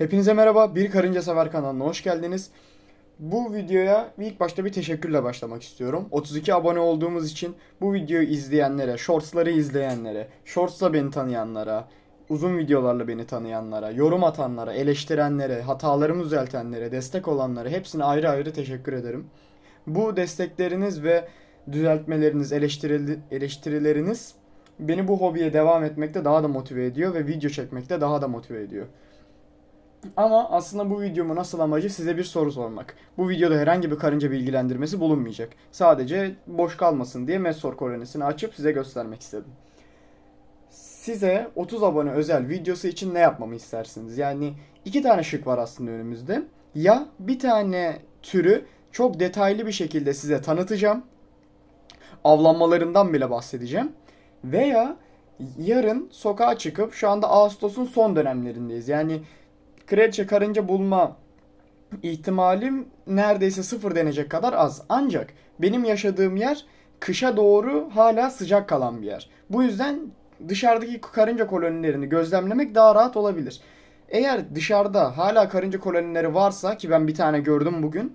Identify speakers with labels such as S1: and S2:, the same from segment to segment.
S1: Hepinize merhaba. Bir Karınca Sever kanalına hoş geldiniz. Bu videoya ilk başta bir teşekkürle başlamak istiyorum. 32 abone olduğumuz için bu videoyu izleyenlere, shortsları izleyenlere, shortsla beni tanıyanlara, uzun videolarla beni tanıyanlara, yorum atanlara, eleştirenlere, hatalarımı düzeltenlere, destek olanlara hepsine ayrı ayrı teşekkür ederim. Bu destekleriniz ve düzeltmeleriniz, eleştirileriniz beni bu hobiye devam etmekte daha da motive ediyor ve video çekmekte daha da motive ediyor. Ama aslında bu videomun asıl amacı size bir soru sormak. Bu videoda herhangi bir karınca bilgilendirmesi bulunmayacak. Sadece boş kalmasın diye Messor kolonisini açıp size göstermek istedim. Size 30 abone özel videosu için ne yapmamı istersiniz? Yani iki tane şık var aslında önümüzde. Ya bir tane türü çok detaylı bir şekilde size tanıtacağım. Avlanmalarından bile bahsedeceğim. Veya yarın sokağa çıkıp şu anda Ağustos'un son dönemlerindeyiz. Yani kraliçe karınca bulma ihtimalim neredeyse sıfır denecek kadar az. Ancak benim yaşadığım yer kışa doğru hala sıcak kalan bir yer. Bu yüzden dışarıdaki karınca kolonilerini gözlemlemek daha rahat olabilir. Eğer dışarıda hala karınca kolonileri varsa ki ben bir tane gördüm bugün.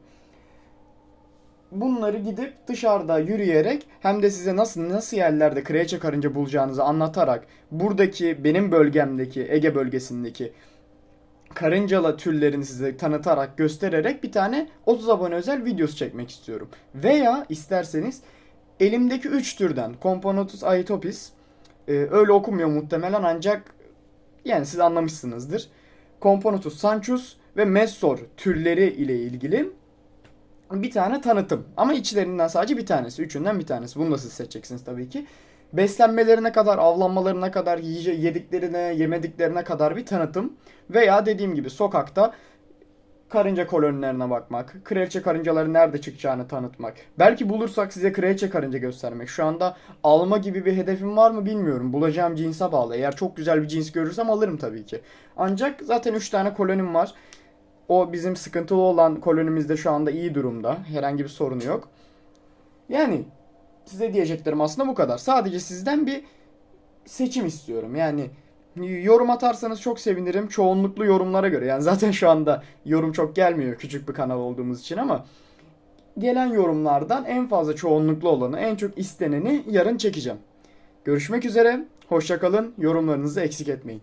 S1: Bunları gidip dışarıda yürüyerek hem de size nasıl nasıl yerlerde kraliçe karınca bulacağınızı anlatarak buradaki benim bölgemdeki Ege bölgesindeki karıncalı türlerini size tanıtarak göstererek bir tane 30 abone özel videosu çekmek istiyorum. Veya isterseniz elimdeki 3 türden Componotus aetopis e, öyle okunmuyor muhtemelen ancak yani siz anlamışsınızdır. Componotus sanchus ve Messor türleri ile ilgili bir tane tanıtım. Ama içlerinden sadece bir tanesi. Üçünden bir tanesi. Bunu da siz seçeceksiniz tabii ki. Beslenmelerine kadar, avlanmalarına kadar, yiyice, yediklerine, yemediklerine kadar bir tanıtım. Veya dediğim gibi sokakta karınca kolonilerine bakmak, kraliçe karıncaları nerede çıkacağını tanıtmak. Belki bulursak size kraliçe karınca göstermek. Şu anda alma gibi bir hedefim var mı bilmiyorum. Bulacağım cinse bağlı. Eğer çok güzel bir cins görürsem alırım tabii ki. Ancak zaten 3 tane kolonim var. O bizim sıkıntılı olan kolonimizde şu anda iyi durumda. Herhangi bir sorunu yok. Yani size diyeceklerim aslında bu kadar. Sadece sizden bir seçim istiyorum. Yani yorum atarsanız çok sevinirim. Çoğunluklu yorumlara göre. Yani zaten şu anda yorum çok gelmiyor küçük bir kanal olduğumuz için ama gelen yorumlardan en fazla çoğunluklu olanı, en çok isteneni yarın çekeceğim. Görüşmek üzere. Hoşçakalın. Yorumlarınızı eksik etmeyin.